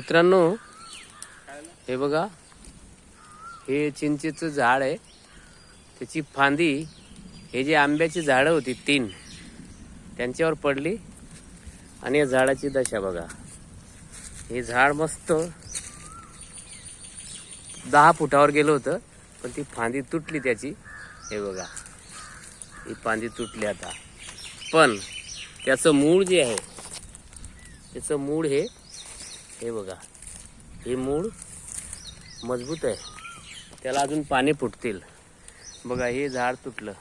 मित्रांनो हे बघा हे चिंचेचं झाड आहे. त्याची फांदी हे जे आंब्याची झाडं होती तीन त्यांच्यावर पडली. आणि या झाडाची दशा बघा. हे झाड मस्त दहा फुटावर गेलं होतं पण ती फांदी तुटली त्याची. हे बघा ही फांदी तुटली आता. पण त्याचं मूळ जे आहे त्याचं मूळ हे हे बघा हे मूळ मजबूत आहे. त्याला अजून पाने फुटतील. बघा हे झाड तुटलं.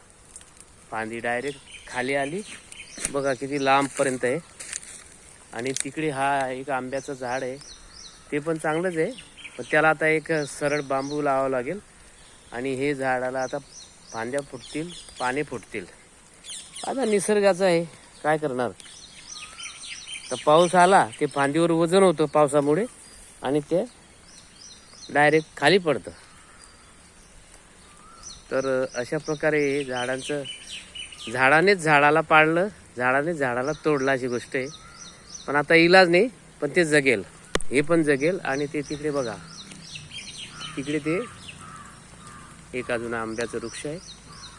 फांदी डायरेक्ट खाली आली. बघा किती लांबपर्यंत आहे. आणि तिकडे हा एक आंब्याचं झाड आहे. ते पण चांगलंच आहे. पण त्याला आता एक सरळ बांबू लावावं लागेल. आणि हे झाडाला आता फांद्या फुटतील पाने फुटतील. आता निसर्गाचं आहे. काय करणार? तर पाऊस आला ते फांदीवर वजन होतं पावसामुळे आणि ते डायरेक्ट खाली पडतं. तर अशा प्रकारे हे झाडांचं झाडानेच झाडाला पाळलं झाडानेच झाडाला तोडलं अशी गोष्ट आहे. पण आता इलाज नाही पण ते जगेल. हे पण जगेल आणि ते तिकडे बघा. तिकडे ते एक अजून आंब्याचं वृक्ष आहे.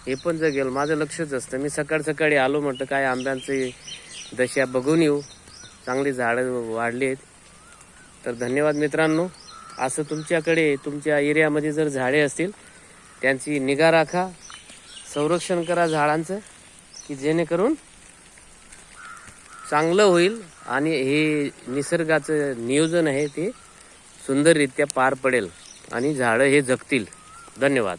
हे पण जगेल. माझं लक्षच असतं. मी सकाळ सकाळी आलो म्हटलं काय आंब्यांचे दशा बघून येऊ. चांगली झाडं वाढली आहेत तर धन्यवाद मित्रांनो. असं तुमच्याकडे तुमच्या एरियामध्ये जर झाडे असतील त्यांची निगा राखा संरक्षण करा झाडांचं की जेणेकरून चांगलं होईल आणि हे निसर्गाचं नियोजन आहे ते सुंदररित्या पार पडेल आणि झाडं हे जगतील. धन्यवाद.